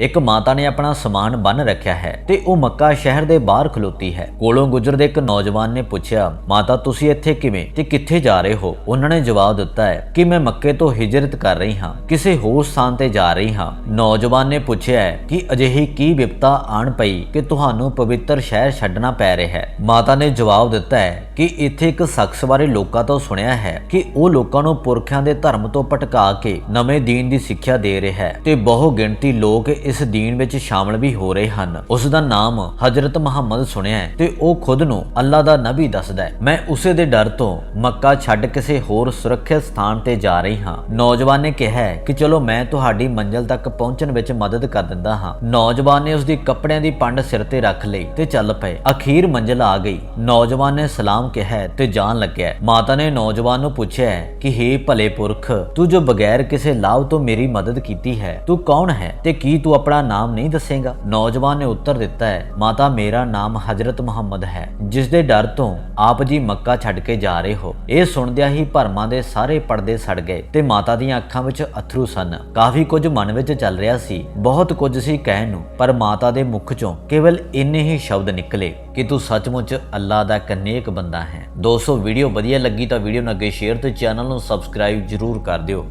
ਇੱਕ ਮਾਤਾ ਨੇ ਆਪਣਾ ਸਮਾਨ ਬੰਨ ਰੱਖਿਆ ਹੈ ਤੇ ਉਹ ਮੱਕਾ ਸ਼ਹਿਰ ਦੇ ਬਾਹਰ ਖਲੋਤੀ ਹੈ। ਕੋਲੋਂ ਗੁਜ਼ਰਦੇ ਇੱਕ ਨੌਜਵਾਨ ਨੇ ਪੁੱਛਿਆ, ਮਾਤਾ, ਤੁਸੀਂ ਇੱਥੇ ਕਿਵੇਂ ਤੇ ਕਿੱਥੇ ਜਾ ਰਹੇ ਹੋ? ਉਹਨਾਂ ਨੇ ਜਵਾਬ ਦਿੱਤਾ ਹੈ ਕਿ, ਮੈਂ ਮੱਕੇ ਤੋਂ ਹਿਜਰਤ ਕਰ ਰਹੀ ਹਾਂ, ਕਿਸੇ ਹੋਰ ਸਥਾਨ ਤੇ ਜਾ ਰਹੀ ਹਾਂ। ਨੌਜਵਾਨ ਨੇ ਪੁੱਛਿਆ ਹੈ ਕਿ, ਅਜਿਹੀ ਕੀ ਵਿਪਤਾ ਆਣ ਪਈ ਕਿ ਤੁਹਾਨੂੰ ਪਵਿੱਤਰ ਸ਼ਹਿਰ ਛੱਡਣਾ ਪੈ ਰਿਹਾ ਹੈ? ਮਾਤਾ ਨੇ ਜਵਾਬ ਦਿੱਤਾ ਹੈ ਕਿ, ਇੱਥੇ ਇੱਕ ਸ਼ਖਸ ਬਾਰੇ ਲੋਕਾਂ ਤੋਂ ਸੁਣਿਆ ਹੈ ਕਿ ਉਹ ਲੋਕਾਂ ਨੂੰ ਪੁਰਖਿਆਂ ਦੇ ਧਰਮ ਤੋਂ ਭਟਕਾ ਕੇ ਨਵੇਂ ਦੀਨ ਦੀ ਸਿੱਖਿਆ ਦੇ ਰਿਹਾ ਹੈ ਤੇ ਬਹੁ ਗਿਣਤੀ ਲੋਕ ਇਸ ਦੀਨ ਵਿੱਚ ਸ਼ਾਮਲ ਵੀ ਹੋ ਰਹੇ ਹਨ। ਉਸ ਦਾ ਨਾਮ ਹਜ਼ਰਤ ਮੁਹੰਮਦ ਸੁਣਿਆ ਹੈ ਤੇ ਉਹ ਖੁਦ ਨੂੰ ਅੱਲਾ ਦਾ ਨਬੀ ਦੱਸਦਾ ਹੈ। ਮੈਂ ਉਸੇ ਦੇ ਡਰ ਤੋਂ ਮੱਕਾ ਛੱਡ ਕਿਸੇ ਹੋਰ ਸੁਰੱਖਿਅਤ ਸਥਾਨ ਤੇ ਜਾ ਰਹੀ ਹਾਂ। ਨੌਜਵਾਨ ਨੇ ਕਿਹਾ ਕਿ ਚਲੋ ਮੈਂ ਤੁਹਾਡੀ ਮੰਜ਼ਿਲ ਤੱਕ ਪਹੁੰਚਣ ਵਿੱਚ ਮਦਦ ਕਰ ਦਿੰਦਾ ਹਾਂ। ਨੌਜਵਾਨ ਨੇ ਉਸ ਦੀ ਕੱਪੜਿਆਂ ਦੀ ਪੰਡ ਸਿਰ ਤੇ ਰੱਖ ਲਈ ਤੇ ਚੱਲ ਪਏ। ਅਖੀਰ ਮੰਜ਼ਿਲ ਆ ਗਈ। ਨੌਜਵਾਨ ਨੇ ਸਲਾਮ ਕਿਹਾ ਤੇ ਜਾਣ ਲੱਗਿਆ ਮਾਤਾ ਨੇ ਨੌਜਵਾਨ ਨੂੰ ਪੁੱਛਿਆ ਕਿ, ਹੇ ਭਲੇ ਪੁਰਖ, ਤੂੰ ਜੋ ਬਗੈਰ ਕਿਸੇ ਲਾਭ ਤੋਂ ਮੇਰੀ ਮਦਦ ਕੀਤੀ ਹੈ, ਤੂੰ ਕੌਣ ਹੈ ਤੇ ਕੀ ਤੂੰ ਆਪਣਾ ਨਾਮ ਨਹੀਂ ਦੱਸੇਗਾ। ਨੌਜਵਾਨ ਨੇ ਉੱਤਰ ਦਿੱਤਾ ਹੈ, ਮਾਤਾ, ਮੇਰਾ ਨਾਮ ਹਜ਼ਰਤ ਮੁਹੰਮਦ ਹੈ। ਜਿਸ ਦੇ ਡਰ ਤੋਂ ਆਪ ਜੀ ਮੱਕਾ ਛੱਡ ਕੇ ਜਾ ਰਹੇ ਹੋ। ਇਹ ਸੁਣਦਿਆਂ ਹੀ ਭਰਮਾਂ ਦੇ ਸਾਰੇ ਪਰਦੇ ਸੜ ਗਏ ਤੇ ਮਾਤਾ ਦੀਆਂ ਅੱਖਾਂ ਵਿੱਚ ਅਥਰੂ ਸਨ। ਕਾਫੀ ਕੁਝ ਮਨ ਵਿੱਚ ਚੱਲ ਰਿਹਾ ਸੀ, ਬਹੁਤ ਕੁਝ ਸੀ ਕਹਿਣ ਨੂੰ, ਪਰ ਮਾਤਾ ਦੇ ਮੁਖ ਚੋਂ ਕੇਵਲ ਇੰਨੇ ਹੀ ਸ਼ਬਦ ਨਿਕਲੇ ਕਿ ਤੂੰ ਸੱਚਮੁੱਚ ਅੱਲਾ ਦਾ ਇੱਕ ਨੇਕ ਬੰਦਾ ਹੈ। ਦੋਸਤੋ, ਵੀਡੀਓ ਵਧੀਆ ਲੱਗੀ ਤਾਂ ਵੀਡੀਓ ਨੂੰ ਅੱਗੇ ਸ਼ੇਅਰ ਤੇ ਚੈਨਲ ਨੂੰ ਸਬਸਕ੍ਰਾਈਬ ਜ਼ਰੂਰ ਕਰ ਦਿਓ।